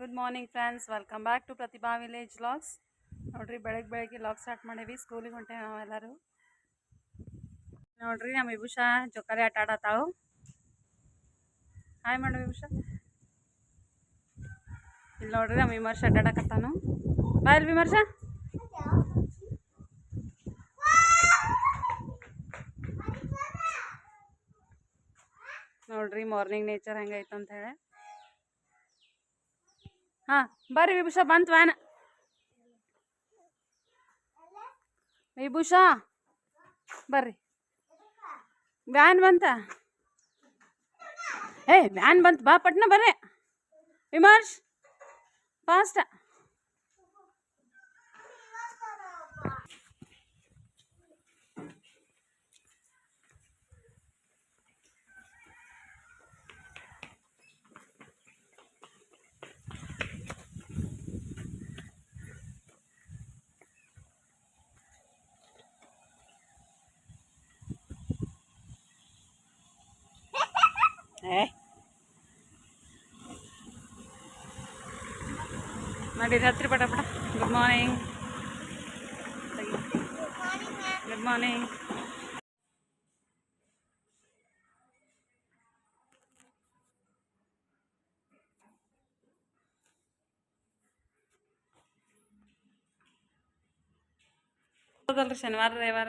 Good morning friends welcome back to Prathibha village logs ನೋಡ್ರಿ ಬೆಳಗ್ಗೆ ಬೆಳಗ್ಗೆ ಲಾಗ್ ಸ್ಟಾರ್ಟ್ ಮಾಡೀವಿ. ಸ್ಕೂಲಿಗೆ ಹೊಂಟೇವಿ ನಾವೆಲ್ಲರೂ ನೋಡ್ರಿ ನಮ್ಮ ವಿಭೂಷಾ ಜೋಕಾಲಿ ಆಟ ಆಡತ್ತಾವು ಹಾಯ್ ಮಾಡು ವಿಭೂಷಾ. ಇಲ್ಲಿ ನೋಡ್ರಿ ನಮ್ಮ ವಿಮರ್ಶ ಅಡ್ಡಾಡಕತ್ತಾನು. ಬಾಯಲ್ ವಿಮರ್ಶ. ನೋಡ್ರಿ ಮಾರ್ನಿಂಗ್ ನೇಚರ್ ಹೆಂಗೈತೆ ಅಂತ ಹೇಳಿ. ಹಾಂ, ಬರ್ರಿ ವಿಭೂಷ, ಬಂತು ವ್ಯಾನ್ ವಿಭೂಷ, ಬರ್ರಿ. ವ್ಯಾನ್ ಬಂತ? ಏ, ವ್ಯಾನ್ ಬಂತು, ಬಾ, ಪಟ್ನ ಬರ್ರಿ. ವಿಮರ್ಶ್ ಫಾಸ್ಟ್ ಏ ನಡೀರಿ ಹತ್ರಿ ಪಟ ಪಟ ಗುಡ್ ಮಾರ್ನಿಂಗ್ ಗುಡ್ ಮಾರ್ನಿಂಗ್ ಹೌದಲ್ರಿ ಶನಿವಾರ ರವಿವಾರ